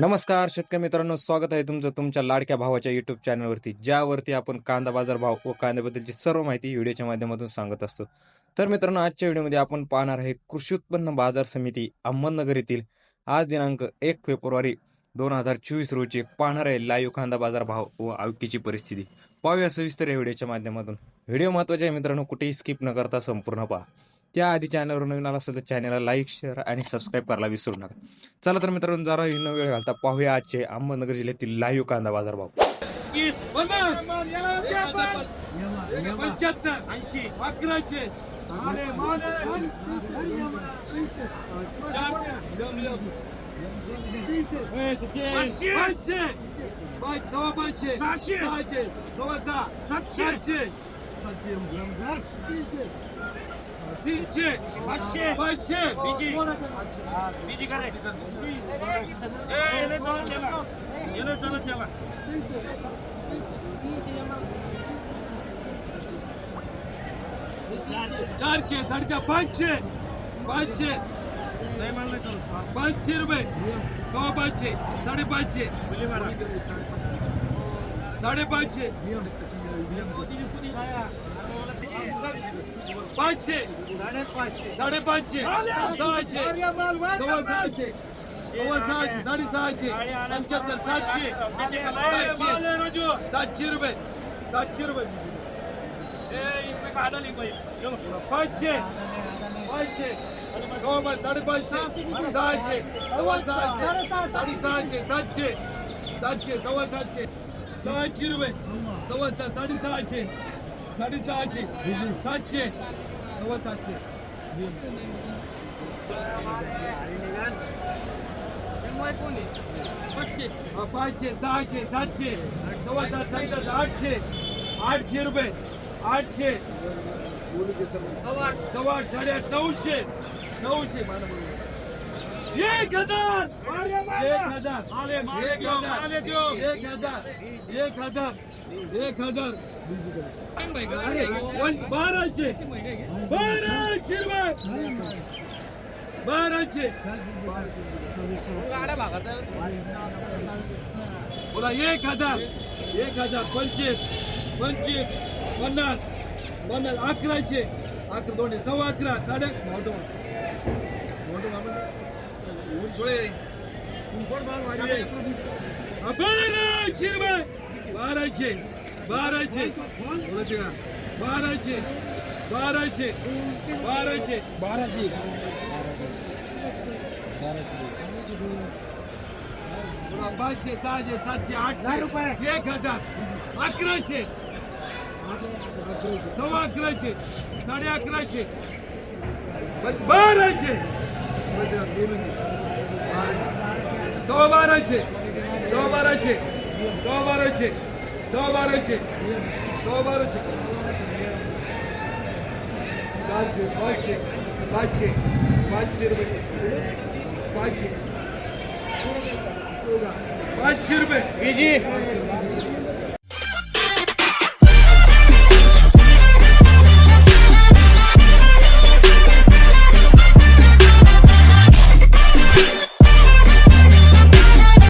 नमस्कार शेतकरी मित्रांनो स्वागत आहे तुमचं तुमच्या लाडक्या भावाच्या युट्यूब चॅनलवरती ज्यावरती आपण कांदा बाजार भाव व कांद्याबद्दलची सर्व माहिती व्हिडिओच्या माध्यमातून सांगत असतो. तर मित्रांनो आजच्या व्हिडिओमध्ये आपण पाहणार आहे कृषी उत्पन्न बाजार समिती अहमदनगर येथील आज दिनांक एक फेब्रुवारी दोन हजार चोवीस रोजी पाहणार आहे लाईव्ह कांदा बाजार भाव व आवकीची परिस्थिती. पाहूया सविस्तर या व्हिडिओच्या माध्यमातून. व्हिडिओ महत्त्वाचे आहे मित्रांनो कुठेही स्किप न करता संपूर्ण पहा. त्याआधी चॅनलवर नवीन आला असेल तर चॅनलला लाईक शेअर आणि सबस्क्राईब करायला विसरू नका. चला तर मित्रांनो जरा न वेळ घालता पाहूया आजचे अहमदनगर जिल्ह्यातील लाईव्ह कांदा बाजार भाव. पंच्याहत्तर ऐंशी अकराशे. पाचशे. पाचशे. सव्वा पाचशे सहाशे. सव्वा सहा सातशे. सातशे तीनशे पाचशे पाचशे बीजी बीजी करे चला चला चारशे साडेचार पाचशे पाचशे पाचशे रुपये सव्वा पाचशे साडेपाचशे साडेपाचशे पाचशे साडेपाचशे सहाशे सव्वा सहाशे सव्वा सहाशे साडेसहाशे पंच्याहत्तर सातशे सातशे सातशे रुपये सातशे रुपये पाचशे पाचशे सव्वा पाच साडेपाचशे सहाशे सव्वा सहाशे साडेसहाशे सातशे सातशे सव्वा सातशे सहाशे रुपये. सव्वा सहा साडेसहाशे. साडेसहाशे. सातशे. सव्वा सातशे. हा, पाचशे सहाशे सातशे. सव्वा सात साडेसात आठशे. आठशे रुपये. आठशे. सव्वा आठ साडेआठ नऊशे. नऊशे. एक हजार. हजार. एक हजार. एक हजार. एक हजार. एक हजार. बाराशे. बाराशे रुपये. बाराशे. बोला एक हजार. एक हजार. पंचवीस. पंचवीस. पन्नास. पन्नास. अकराशे. अकरा दोन सव्वा अकरा. साडे भावतो बाराशे रुपये बाराशे बाराशे बोला का? बाराशे बाराशे बाराशे बाराशे पाचशे सहाशे सातशे आठशे एक हजार अकराशे सव्वा अकराशे साडे अकराशे ब- बाराशे सव्वा बाराशे सव्वा बाराशे सव्वा बाराशे सव्वा बाराशे सव्वा बाराशे चारशे पाचशे